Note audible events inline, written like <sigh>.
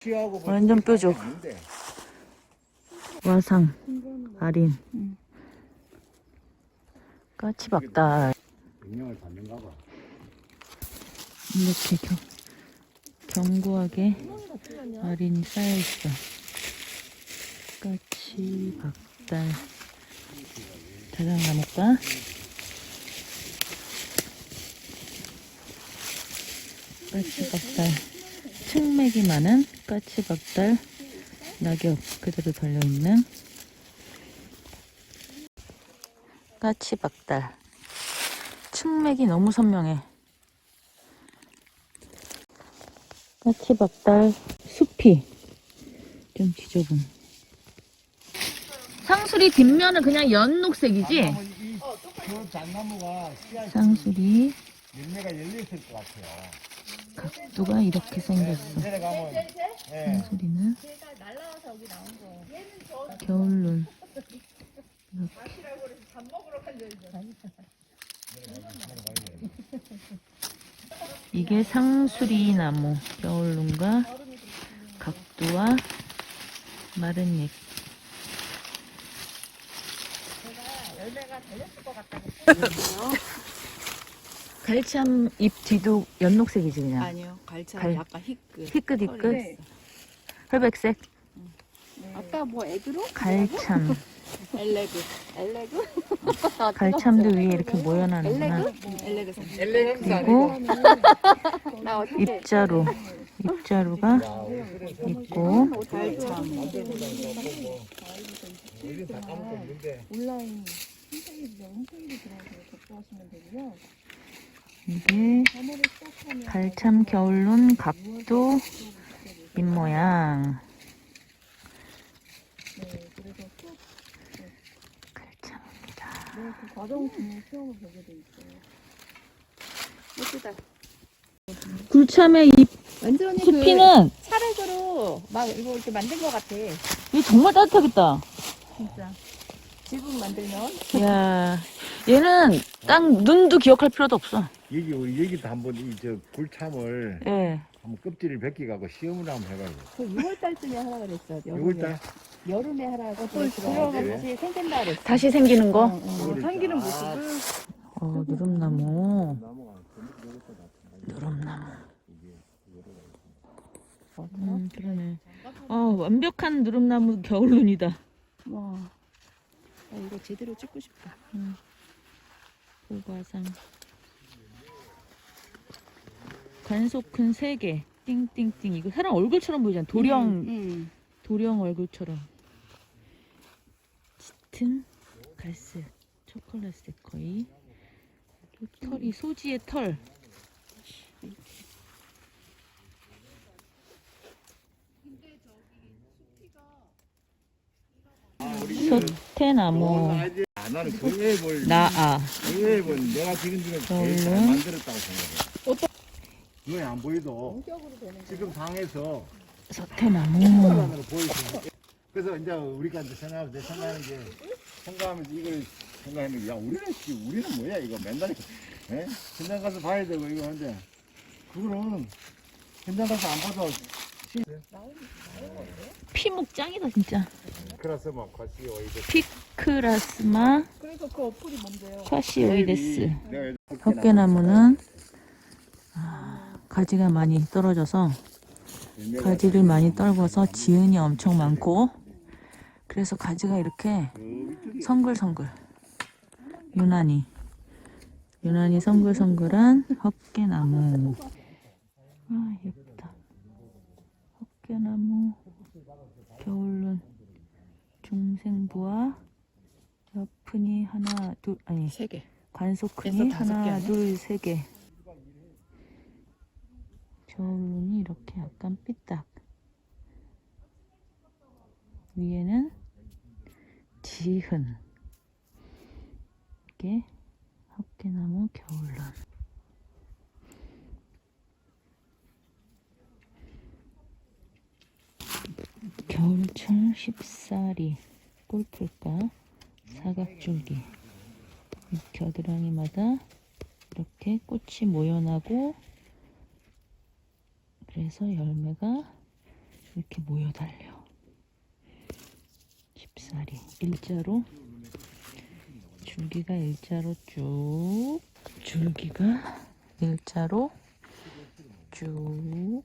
취하고 완전 뾰족. 와상, 아린, 까치박달. 이렇게 겨, 견고하게 아린이 쌓여있어. 까치박달. 자장나무가 까치박달. 층맥이 많은 까치박달 낙엽 그대로 달려있는 까치박달. 층맥이 너무 선명해. 까치박달 숲이 좀 지저분. 상수리 뒷면은 그냥 연녹색이지? 저 잣나무가 씨앗이 쌍수리 열매가 열려있을 것 같아요. 각도가 이렇게 생겼어. 예. 쌍수리는 겨울눈 이게 상수리 나무 겨울눈과 각도와 마른 잎 갈참 잎 뒤도 연녹색이지 그냥 아니요, 갈참 갈- 약간 희끗. 희끗 희끗 네. 혈백색 아까 뭐 애그로? 갈참 <laughs> 엘레그. 엘레그? <laughs> 갈참도 위에 이렇게 모여나는구나 엘레그. 그리고 나 어떻게 입자루 입자루가 있고 갈참. 온라인 홈페이지에 홈페이지 들어가서 접수하시면 되고요. 이게 갈참 겨울눈 각도 잎모양 네, 그래서 수업 갈참입니다 네, 그 과정 중에 수업을 보게 돼 있어요. 예쁘다. 굴참의 잎 완전히 그 숲이는 차례대로 막 이거 이렇게 만든 것 같아. 이게 정말 따뜻하겠다 진짜. 지붕 만들면 이야 얘는 딱 눈도 기억할 필요도 없어 여기 우리 여기도 한번 이저 굴참을 예 한번 껍질을 벗기 가고 시험을 한번 해봐요. 그 6월 달쯤에 하라 그랬어. 여름에. 6월달 여름에 하라고 또 그래? 들어같이 생긴다 그랬어. 다시 생기는 거 생기는 모습을 어, 누름나무 나무가 누름나무 음 그러네 어 완벽한 누름나무 겨울눈이다 와. 나 이거 제대로 찍고 싶다. 불과상 관속큰 3개. 띵띵띵. 이거 사람 얼굴처럼 보이잖아. 도령. 응. 도령 얼굴처럼. 짙은 갈색 초콜릿색 거의. 또 털이 소지의 털. 소태나무. 아, 나는 그 앱을 나아. 그 앱은 내가 지금 지금 제일 잘 만들었다고 생각해. 눈에 안 보이도 지금 사람으로 보이시는 그래서 이제 우리가 이제 생각하면 내 생각하는 게 생각하면서 이걸 생각하는 게야 우리는 씨, 우리는 뭐야 이거? 맨날 예? 현장 가서 봐야 되고 이거 하는데. 그거는 현장 가서 안 봐도 피목 짱이다 진짜. 그래서 뭐 과시 오이드 피크라스마 그래서 그 어플이 뭔데요? 내가 헛개나무는 아, 가지가 많이 떨어져서 가지를 많이 떨궈서 지은이 엄청 많고 그래서 가지가 이렇게 성글성글. 유난히. 유난히 성글성글한 헛개나무. 아 예쁘다. 헛개나무 겨울눈 중생부와 옆은이 하나 둘 아니 세 개. 관소큰이 그래서 다섯 개 하나 아니야? 둘세 개 겨울눈이 이렇게 약간 삐딱. 위에는 지흔. 이게 헛개나무 겨울눈. 겨울철 십사리 꿀풀까 사각줄기. 이 겨드랑이마다 이렇게 꽃이 모여나고 그래서 열매가 이렇게 모여 달려. 쉽사리. 일자로. 줄기가 일자로 쭉. 줄기가 일자로 쭉